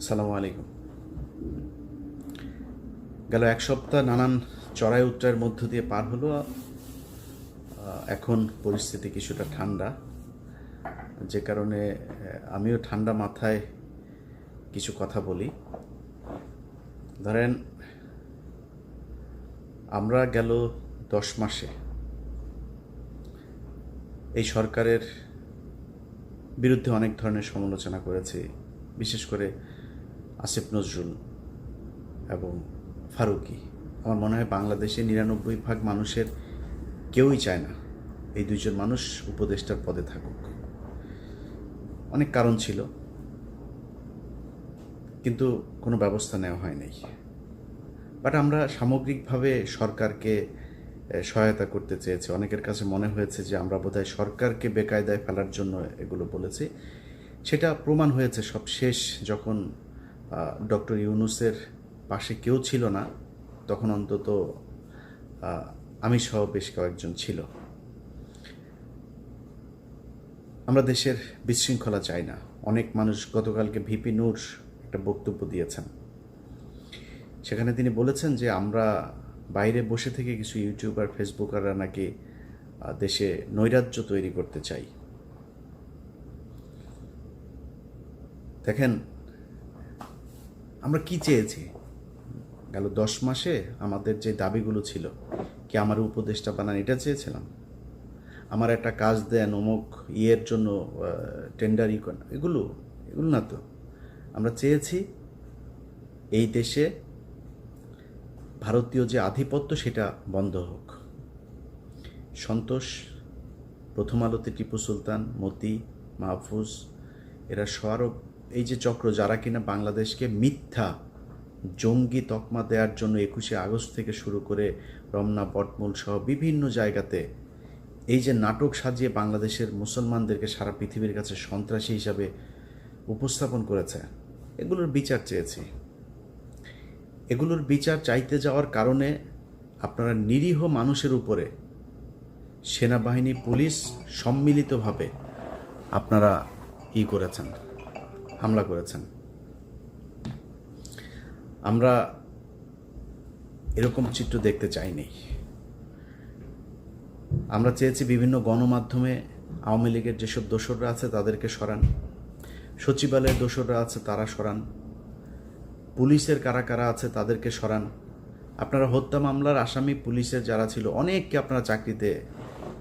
সালামু আলাইকুম। গেল এক সপ্তাহ নানান চড়াই উত্তরের মধ্য দিয়ে পার হলো। এখন পরিস্থিতি কিছুটা ঠান্ডা। যে কারণে আমিও ঠান্ডা মাথায় কিছু কথা বলি। ধরেন, আমরা গেল দশ মাসে এই সরকারের বিরুদ্ধে অনেক ধরনের সমালোচনা করেছি। বিশেষ করে আসিফ নজরুল এবং ফারুকি। আমার মনে হয় বাংলাদেশে নিরানব্বই ভাগ মানুষের কেউই চায় না এই দুইজন মানুষ উপদেষ্টার পদে থাকুক। অনেক কারণ ছিল, কিন্তু কোনো ব্যবস্থা নেওয়া হয় নাই। বাট আমরা সামগ্রিকভাবে সরকারকে সহায়তা করতে চেয়েছি। অনেকের কাছে মনে হয়েছে যে আমরা বোধহয় সরকারকে বেকায়দায় ফেলার জন্য এগুলো বলেছি। সেটা প্রমাণ হয়েছে সব শেষ যখন ডক্টর ইউনুসের পাশে কেউ ছিল না। তখন অন্তত আমি সহ বেশ কয়েকজন ছিল। আমরা দেশের বিশৃঙ্খলা চাই না। অনেক মানুষ গতকালকে ভিপি নূর একটা বক্তব্য দিয়েছেন। সেখানে তিনি বলেছেন যে, আমরা বাইরে বসে থেকে কিছু ইউটিউব ইউটিউবার ফেসবুকাররা নাকি দেশে নৈরাজ্য তৈরি করতে চাই। দেখেন আমরা কি চেয়েছি? গেল দশ মাসে আমাদের যে দাবিগুলো ছিল, কি আমার উপদেশটা বানান এটা চেয়েছিলাম? আমার একটা কাজ দেন, অমুক ইয়ের জন্য টেন্ডার ই করেন, এগুলো এগুলো না তো। আমরা চেয়েছি এই দেশে ভারতীয় যে আধিপত্য সেটা বন্ধ হোক। সন্তোষ, প্রথম আলোতে টিপু সুলতান, মতি, মাহফুজ, এরা সরব এই যে চক্র যারা কিনা বাংলাদেশকে মিথ্যা জঙ্গি তকমা দেওয়ার জন্য একুশে আগস্ট থেকে শুরু করে রমনা, বটমূল সহ বিভিন্ন জায়গাতে এই যে নাটক সাজিয়ে বাংলাদেশের মুসলমানদেরকে সারা পৃথিবীর কাছে সন্ত্রাসী হিসাবে উপস্থাপন করেছে, এগুলোর বিচার চেয়েছি। এগুলোর বিচার চাইতে যাওয়ার কারণে আপনারা নিরীহ মানুষের উপরে সেনাবাহিনী, পুলিশ সম্মিলিতভাবে আপনারা ই করেছেন। হামলা করেছেন। আমরা এরকম চিত্র দেখতে চাইনি আমরা চেয়েছি বিভিন্ন গণমাধ্যমে আওয়ামী লীগের যেসব দোসররা আছে তাদেরকে সরান। সচিবালয়ের দোসররা আছে তারা সরান। পুলিশের কারা কারা আছে তাদেরকে সরান। আপনারা হত্যা মামলার আসামি পুলিশের যারা ছিল, অনেককে আপনারা চাকরিতে,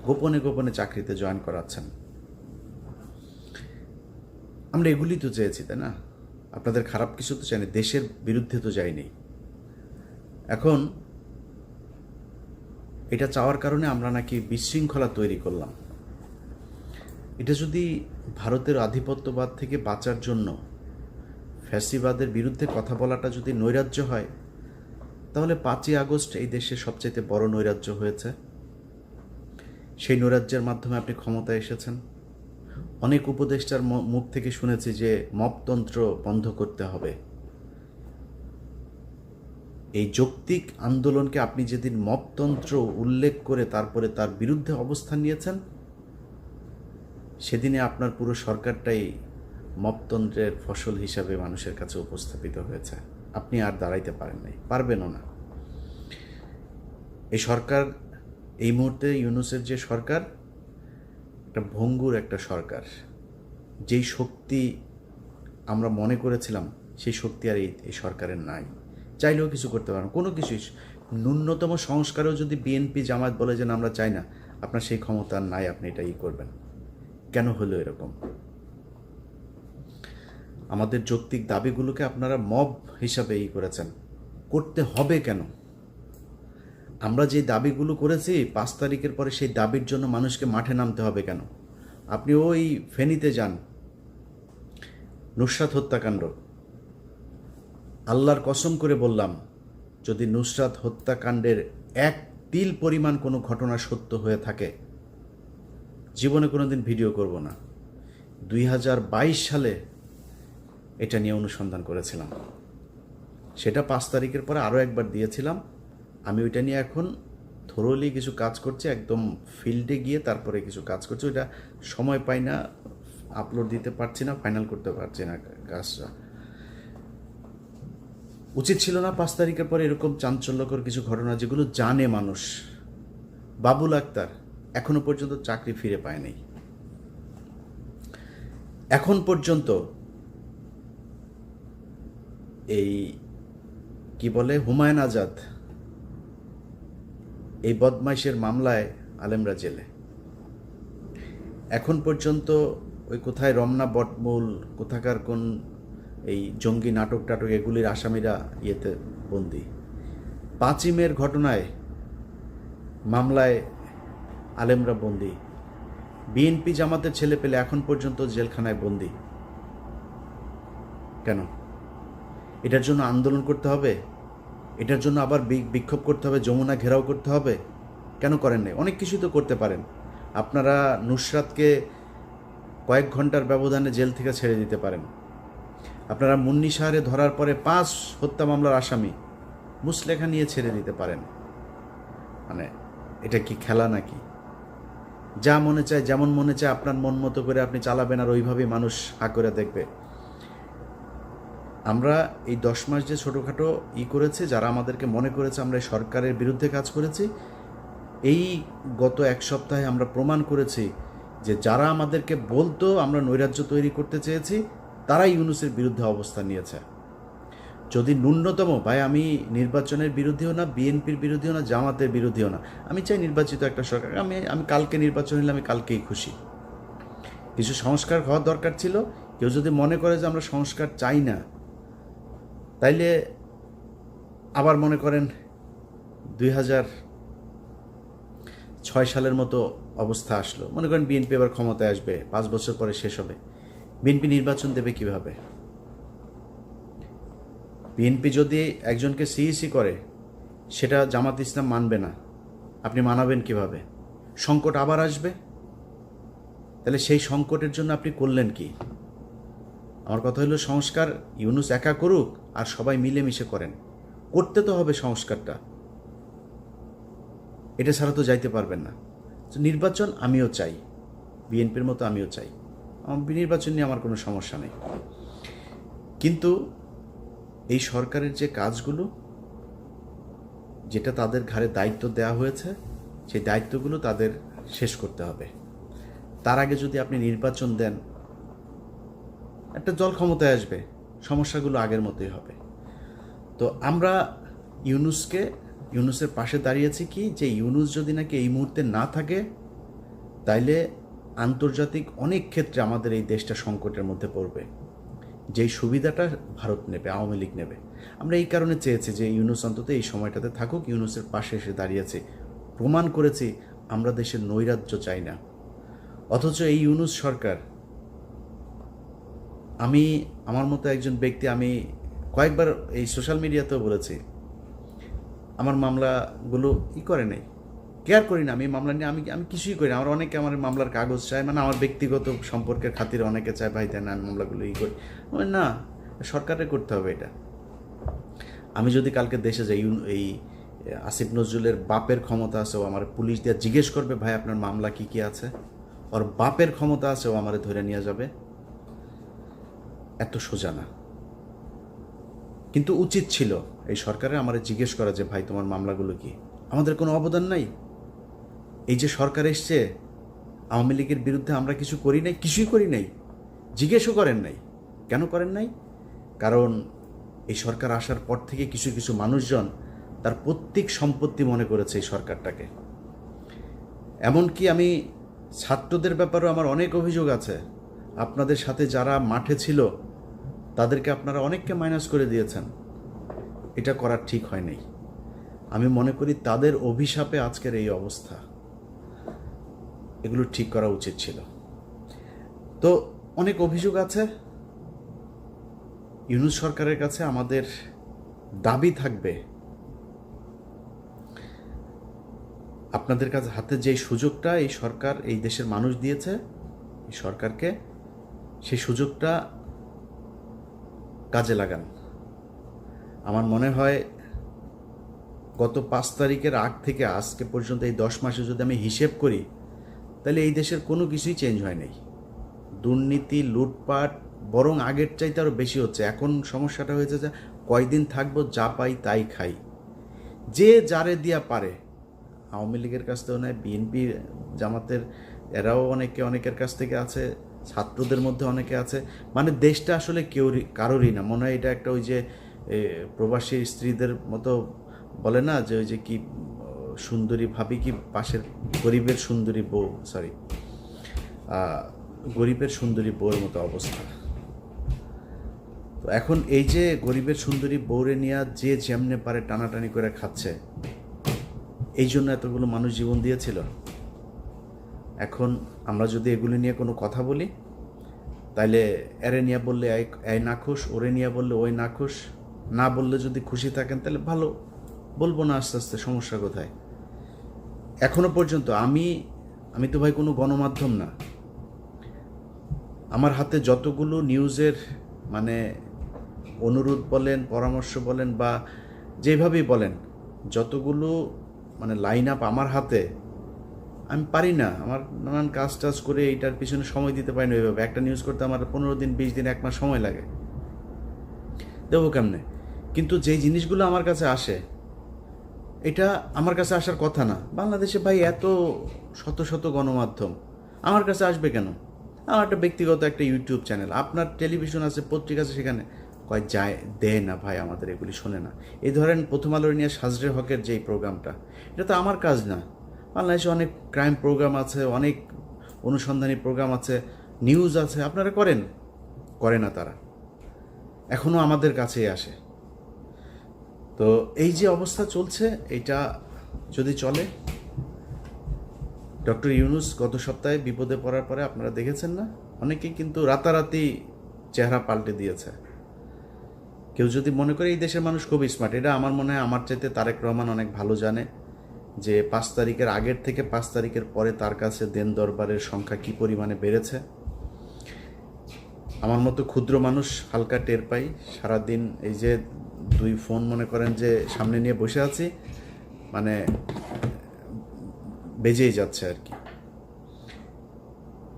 গোপনে গোপনে চাকরিতে জয়েন করাচ্ছেন। আমরা এগুলি তো চেয়েছি, তাই না? আপনাদের খারাপ কিছু তো চাইনি, দেশের বিরুদ্ধে তো যাইনি। এখন এটা চাওয়ার কারণে আমরা নাকি বিশৃঙ্খলা তৈরি করলাম। এটা যদি ভারতের আধিপত্যবাদ থেকে বাঁচার জন্য ফ্যাসিবাদের বিরুদ্ধে কথা বলাটা যদি নৈরাজ্য হয়, তাহলে পাঁচই আগস্ট এই দেশে সবচেয়ে বড় নৈরাজ্য হয়েছে। সেই নৈরাজ্যের মাধ্যমে আপনি ক্ষমতায় এসেছেন। অনেক উপদেষ্টার মুখ থেকে শুনেছি যে মপতন্ত্র বন্ধ করতে হবে। এই যৌক্তিক আন্দোলনকে আপনি যেদিন মপতন্ত্র উল্লেখ করে তারপরে তার বিরুদ্ধে অবস্থান নিয়েছেন, সেদিনে আপনার পুরো সরকারটাই মপতন্ত্রের ফসল হিসাবে মানুষের কাছে উপস্থাপিত হয়েছে। আপনি আর দাঁড়াইতে পারেন নাই, পারবেনও না। এই সরকার, এই মুহূর্তে ইউনুসের যে সরকার একটা ভঙ্গুর একটা সরকার। যেই শক্তি আমরা মনে করেছিলাম সেই শক্তি আর এই সরকারের নাই। চাইলেও কিছু করতে পারেন কোনো কিছুই ন্যূনতম সংস্কারেও যদি বিএনপি জামাত বলে যে না, আমরা চাই না আপনার সেই ক্ষমতা নাই আপনি এটা ই করবেন। কেন হলো এরকম? আমাদের যৌক্তিক দাবিগুলোকে আপনারা মব হিসাবে ই করেছেন। করতে হবে কেন? আমরা যে দাবিগুলো করেছি, পাঁচ তারিখের পরে সেই দাবির জন্য মানুষকে মাঠে নামতে হবে কেন? আপনি ওই ফেনীতে যান। নুসরাত হত্যাকাণ্ড। আল্লাহর কসম করে বললাম, যদি নুসরাত হত্যাকাণ্ডের এক তিল পরিমাণ কোনো ঘটনা সত্য হয়ে থাকে, জীবনে কোনো দিন ভিডিও করব না। দুই হাজার বাইশ সালে এটা নিয়ে অনুসন্ধান করেছিলাম। সেটা পাঁচ তারিখের পরে আরও একবার দিয়েছিলাম। আমি ওইটা নিয়ে এখন থরোলি কিছু কাজ করছি, একদম ফিল্ডে গিয়ে তারপরে কিছু কাজ করছি, ওইটা সময় পাই না আপলোড দিতে পারছি না ফাইনাল করতে পারছি না কাজটা। উচিত ছিল না পাঁচ তারিখের পরে এরকম চাঞ্চল্যকর কিছু ঘটনা যেগুলো জানে মানুষ। বাবুল আক্তার এখনও পর্যন্ত চাকরি ফিরে পায় নাই এখন পর্যন্ত এই, কি বলে, হুমায়ুন আজাদ এই বদমাইশের মামলায় আলেমরা জেলে। এখন পর্যন্ত ওই কোথায় রমনা বটমূল, কোথাকার কোন এই জঙ্গি নাটক টাটক এগুলির আসামিরা ইয়েতে বন্দি। পাঁচই মের ঘটনায় মামলায় আলেমরা বন্দি। বিএনপি জামাতের ছেলে পেলে এখন পর্যন্ত জেলখানায় বন্দি। কেন? এটার জন্য আন্দোলন করতে হবে? এটার জন্য আবার বিক্ষোভ করতে হবে, যমুনা ঘেরাও করতে হবে? কেন করেন নাই? অনেক কিছুই তো করতে পারেন। আপনারা নুসরাতকে কয়েক ঘণ্টার ব্যবধানে জেল থেকে ছেড়ে দিতে পারেন। আপনারা মুন্নি সাহারে ধরার পরে পাঁচ হত্যা মামলার আসামি মুসলেখা নিয়ে ছেড়ে দিতে পারেন। মানে এটা কি খেলা নাকি? যা মনে চায়, যেমন মনে চায়, আপনার মন মতো করে আপনি চালাবেন আর ওইভাবেই মানুষ হা করে দেখবে। আমরা এই দশ মাস যে ছোটোখাটো ই করেছে, যারা আমাদেরকে মনে করেছে আমরা সরকারের বিরুদ্ধে কাজ করেছি, এই গত এক সপ্তাহে আমরা প্রমাণ করেছি যে যারা আমাদেরকে বলতো আমরা নৈরাজ্য তৈরি করতে চেয়েছি, তারাই ইউনুসের বিরুদ্ধে অবস্থান নিয়েছে। যদি ন্যূনতম, ভাই আমি নির্বাচনের বিরুদ্ধেও না, বিএনপির বিরুদ্ধেও না, জামাতের বিরুদ্ধেও না, আমি চাই নির্বাচিত একটা সরকার, আমি আমি কালকে নির্বাচন হলে আমি কালকেই খুশি। কিছু সংস্কার হওয়ার দরকার ছিল, কেউ যদি মনে করে যে আমরা সংস্কার চাই না তাইলে আবার মনে করেন দুই হাজার ছয় সালের মতো অবস্থা আসলো। মনে করেন বিএনপি এবার ক্ষমতায় আসবে, পাঁচ বছর পরে শেষ হবে। বিএনপি নির্বাচন দেবে কীভাবে? বিএনপি যদি একজনকে সিইসি করে, সেটা জামাত ইসলাম মানবে না। আপনি মানাবেন কীভাবে? সংকট আবার আসবে? তাহলে সেই সংকটের জন্য আপনি করলেন কি? আমার কথা হলো সংস্কার, ইউনুস একা করুক আর সবাই মিলেমিশে করেন। করতে তো হবে সংস্কারটা। এটা ছাড়া তো যাইতে পারবেন না। তো নির্বাচন আমিও চাই। বিএনপির মতো আমিও চাই। নির্বাচন নিয়ে আমার কোনো সমস্যা নেই। কিন্তু এই সরকারের যে কাজগুলো, যেটা তাদের ঘাড়ে দায়িত্ব দেওয়া হয়েছে, সেই দায়িত্বগুলো তাদের শেষ করতে হবে। তার আগে যদি আপনি নির্বাচন দেন, একটা জল ক্ষমতায় আসবে। সমস্যাগুলো আগের মতোই হবে। তো আমরা ইউনুসকে, ইউনুসের পাশে দাঁড়িয়েছি কি? যে ইউনুস যদি নাকি এই মুহূর্তে না থাকে, তাইলে আন্তর্জাতিক অনেক ক্ষেত্রে আমাদের এই দেশটা সংকটের মধ্যে পড়বে। যেই সুবিধাটা ভারত নেবে, আওয়ামী লীগ নেবে। আমরা এই কারণে চেয়েছি যে ইউনুস অন্তত এই সময়টাতে থাকুক, ইউনুসের পাশে এসে দাঁড়িয়েছে। প্রমাণ করেছি, আমরা দেশের নৈরাজ্য চাই না। অথচ এই ইউনুস সরকার আমি, আমার মতো একজন ব্যক্তি, আমি কয়েকবার এই সোশ্যাল মিডিয়াতেও বলেছি, আমার মামলাগুলো ই করে নাই। কেয়ার করি না, আমি মামলা নিয়ে, আমি আমি কিছুই করি না। আমার অনেকে আমার মামলার কাগজ চায় মানে আমার ব্যক্তিগত সম্পর্কের খাতিরে অনেকে চায়, ভাই, দেন, আমি মামলাগুলো ই করি। না, সরকারের করতে হবে এটা। আমি যদি কালকে দেশে যাই এই, আসিফ নজরুলের বাপের ক্ষমতা আছে, ও আমার পুলিশ দিয়ে জিজ্ঞেস করবে, ভাই, আপনার মামলা কি কি আছে? ওর বাপের ক্ষমতা আছে, ও আমার ধরে নিয়ে যাবে। এত সোজা না। কিন্তু উচিত ছিল এই সরকারের আমারে জিজ্ঞেস করা যে, ভাই, তোমার মামলাগুলো কি? আমাদের কোনো অবদান নাই। এই যে সরকার এসছে, আওয়ামী লীগের বিরুদ্ধে আমরা কিছু করি নাই, কিছুই করি নাই। জিজ্ঞেসও করেন নাই। কেন করেন নাই? কারণ এই সরকার আসার পর থেকে কিছু কিছু মানুষজন তার প্রত্যেক সম্পত্তি মনে করেছে এই সরকারটাকে। এমনকি আমি ছাত্রদের ব্যাপারেও আমার অনেক অভিযোগ আছে। আপনাদের সাথে যারা মাঠে ছিল, তাদেরকে আপনারা অনেককে মাইনাস করে দিয়েছেন। এটা করার ঠিক হয় নাই। আমি মনে করি তাদের অভিশাপে আজকের এই অবস্থা। এগুলো ঠিক করা উচিত ছিল। তো অনেক অভিযোগ আছে। ইউনুস সরকারের কাছে আমাদের দাবি থাকবে। আপনাদের কাছে হাতে যে সুযোগটা এই সরকার, এই দেশের মানুষ দিয়েছে, এই সরকারকে সেই সুযোগটা কাজে লাগান। আমার মনে হয় গত পাঁচ তারিখের আগ থেকে আজকে পর্যন্ত এই দশ মাসে যদি আমি হিসেব করি, তাহলে এই দেশের কোনো কিছুই চেঞ্জ হয় নাই। দুর্নীতি, লুটপাট, বরং আগের চাইতে আরও বেশি হচ্ছে। এখন সমস্যাটা হয়েছে যে কয়দিন থাকব, যা পাই তাই খাই। যে যারে দিয়া পারে, আওয়ামী লীগের কাছ থেকেও নয় বিএনপি জামাতের, এরাও অনেকে, অনেকের কাছ থেকে আছে। ছাত্রদের মধ্যে অনেকে আছে। মানে দেশটা আসলে কেউরই কারোরই না। মনে হয় এটা একটা ওই যে প্রবাসী স্ত্রীদের মতো বলে না যে, ওই যে কি, সুন্দরী ভাবি কি পাশের গরিবের সুন্দরী বউ সরি গরিবের সুন্দরী বউয়ের মতো অবস্থা। তো এখন এই যে গরিবের সুন্দরী বউরে নিয়ে যে যেমনে পারে টানাটানি করে খাচ্ছে, এই জন্য এতগুলো মানুষ জীবন দিয়েছিল। এখন আমরা যদি এগুলি নিয়ে কোনো কথা বলি, তাইলে এরে নিয়ে বললে এই- নাখুশ ওরে নিয়ে বললে ওই নাখুশ না বললে যদি খুশি থাকেন তাহলে ভালো। বলব না আস্তে আস্তে, সমস্যা কোথায়? এখনও পর্যন্ত আমি আমি তো ভাই কোনো গণমাধ্যম না। আমার হাতে যতগুলো নিউজের মানে অনুরোধ বলেন, পরামর্শ বলেন বা যেভাবেই বলেন, যতগুলো মানে লাইন আপ আমার হাতে আমি পারি না। আমার নানান কাজ টাজ করে এইটার পিছনে সময় দিতে পারি না ওইভাবে। একটা নিউজ করতে আমার পনেরো দিন, বিশ দিন, এক মাস সময় লাগে। দেবো কেমনে? কিন্তু যেই জিনিসগুলো আমার কাছে আসে, এটা আমার কাছে আসার কথা না। বাংলাদেশে ভাই এত শত শত গণমাধ্যম, আমার কাছে আসবে কেন? আমার একটা ব্যক্তিগত একটা ইউটিউব চ্যানেল, আপনার টেলিভিশন আছে, পত্রিকা আছে সেখানে। কয়, যায়, দেয় না ভাই আমাদের এগুলি, শোনে না। এই ধরেন প্রথম আলোর নিয়ে সাজরে হকের যেই প্রোগ্রামটা, এটা তো আমার কাজ না। বাংলাদেশে অনেক ক্রাইম প্রোগ্রাম আছে, অনেক অনুসন্ধানী প্রোগ্রাম আছে নিউজ আছে, আপনারা করেন? করে না তারা। এখনও আমাদের কাছেই আসে। তো এই যে অবস্থা চলছে, এটা যদি চলে, ডক্টর ইউনুস গত সপ্তাহে বিপদে পড়ার পরে আপনারা দেখেছেন না? অনেকেই কিন্তু রাতারাতি চেহারা পাল্টে দিয়েছে। কেউ যদি মনে করে এই দেশের মানুষ খুব স্মার্ট এটা আমার মনে হয়, আমার চাইতে তারেক রহমান অনেক ভালো জানে। যে পাঁচ তারিখের আগের থেকে পাঁচ তারিখের পরে তার কাছে দেন দরবারের সংখ্যা কি পরিমাণে বেড়েছে? আমার মতো ক্ষুদ্র মানুষ হালকা টের পাই। সারাদিন এই যে দুই ফোন মনে করেন যে সামনে নিয়ে বসে আছি মানে বেজেই যাচ্ছে আর কি।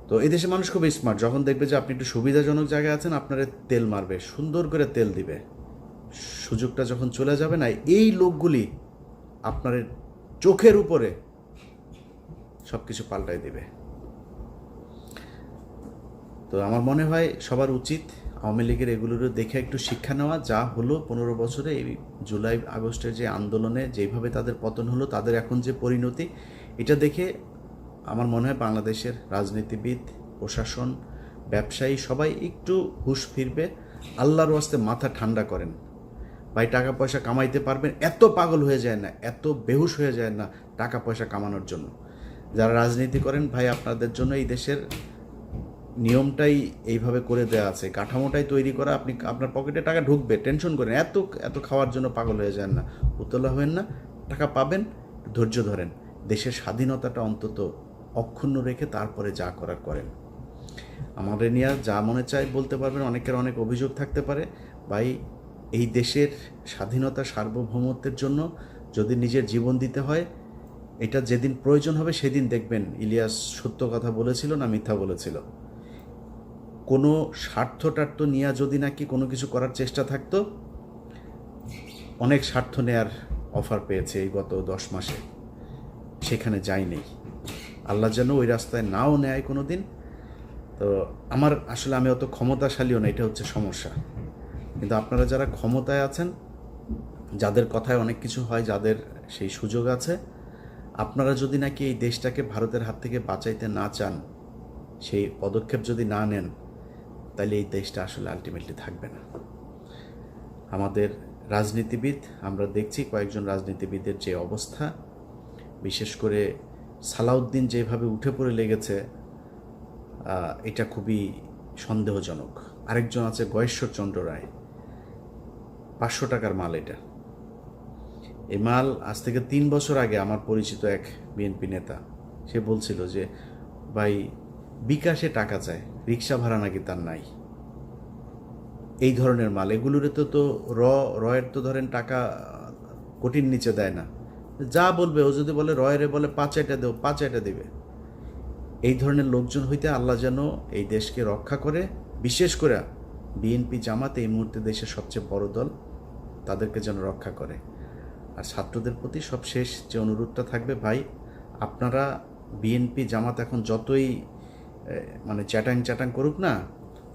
তো এই দেশে মানুষ খুব স্মার্ট যখন দেখবে যে আপনি একটু সুবিধাজনক জায়গায় আছেন, আপনার তেল মারবে, সুন্দর করে তেল দিবে। সুযোগটা যখন চলে যাবে না, এই লোকগুলি আপনার চোখের উপরে সব কিছু পাল্টাই দেবে। তো আমার মনে হয় সবার উচিত আওয়ামী লীগের এগুলোরও দেখে একটু শিক্ষা নেওয়া। যা হলো পনেরো বছরে এই জুলাই, আগস্টের যে আন্দোলনে যেভাবে তাদের পতন হলো, তাদের এখন যে পরিণতি, এটা দেখে আমার মনে হয় বাংলাদেশের রাজনীতিবিদ, প্রশাসন, ব্যবসায়ী সবাই একটু হুশ ফিরবে। আল্লাহর ওয়াস্তে মাথা ঠান্ডা করেন। ভাই, টাকা পয়সা কামাইতে পারবেন, এত পাগল হয়ে যায় না, এত বেহুশ হয়ে যায় না টাকা পয়সা কামানোর জন্য। যারা রাজনীতি করেন, ভাই, আপনাদের জন্য এই দেশের নিয়মটাই এইভাবে করে দেওয়া আছে। কাঠামোটাই তৈরি করা, আপনি আপনার পকেটে টাকা ঢুকবে, টেনশন করেন, এত এত খাওয়ার জন্য পাগল হয়ে যান না। উতলা হবেন না, টাকা পাবেন, ধৈর্য ধরেন। দেশের স্বাধীনতাটা অন্তত অক্ষুণ্ণ রেখে তারপরে যা করার করেন। আমাদের নিয়ে যা মনে চায় বলতে পারবেন, অনেকের অনেক অভিযোগ থাকতে পারে। ভাই এই দেশের স্বাধীনতা সার্বভৌমত্বের জন্য যদি নিজের জীবন দিতে হয়, এটা যেদিন প্রয়োজন হবে সেদিন দেখবেন ইলিয়াস সত্য কথা বলেছিল না মিথ্যা বলেছিল। কোনো স্বার্থ টার্থ নিয়ে যদি নাকি কোনো কিছু করার চেষ্টা থাকতো, অনেক স্বার্থ নেয়ার অফার পেয়েছে এই গত দশ মাসে। সেখানে যায়নি আল্লাহ যেন ওই রাস্তায় নাও নেয় কোনো দিন তো আমার আসলে আমি অত ক্ষমতাশালীও না, এটা হচ্ছে সমস্যা। কিন্তু আপনারা যারা ক্ষমতায় আছেন, যাদের কথায় অনেক কিছু হয়, যাদের সেই সুযোগ আছে, আপনারা যদি নাকি এই দেশটাকে ভারতের হাত থেকে বাঁচাইতে না চান, সেই পদক্ষেপ যদি না নেন তাহলে এই দেশটা আসলে আলটিমেটলি থাকবে না। আমাদের রাজনীতিবিদ, আমরা দেখছি কয়েকজন রাজনীতিবিদের যে অবস্থা, বিশেষ করে সালাউদ্দিন যেভাবে উঠে পড়ে লেগেছে এটা খুবই সন্দেহজনক। আরেকজন আছে গয়েশ্বরচন্দ্র রায়। পাঁচশো টাকার মাল এটা। এই মাল আজ থেকে তিন বছর আগে আমার পরিচিত এক বিএনপি নেতা, সে বলছিল যে, ভাই, বিকাশে টাকা চায় রিক্সা ভাড়া নাকি তার নাই। এই ধরনের মাল, এগুলোরে তো তো র, রয়ের তো ধরেন টাকা কোটির নিচে দেয় না। যা বলবে, ও যদি বলে রয়েরে বলে পাঁচ এটা দেও, পাঁচ এটা দেবে। এই ধরনের লোকজন হইতে আল্লাহ যেন এই দেশকে রক্ষা করে, বিশেষ করে বিএনপি জামাত এই মুহূর্তে দেশের সবচেয়ে বড় দল তাদেরকে যেন রক্ষা করে। আর ছাত্রদের প্রতি সব শেষ যে অনুরোধটা থাকবে, ভাই, আপনারা বিএনপি জামাত এখন যতই মানে চ্যাটাং চ্যাটাং করুক না,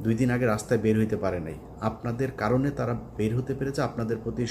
দুই দিন আগে রাস্তায় বের হইতে পারে নাই। আপনাদের কারণে তারা বের হতে পেরেছে, আপনাদের প্রতি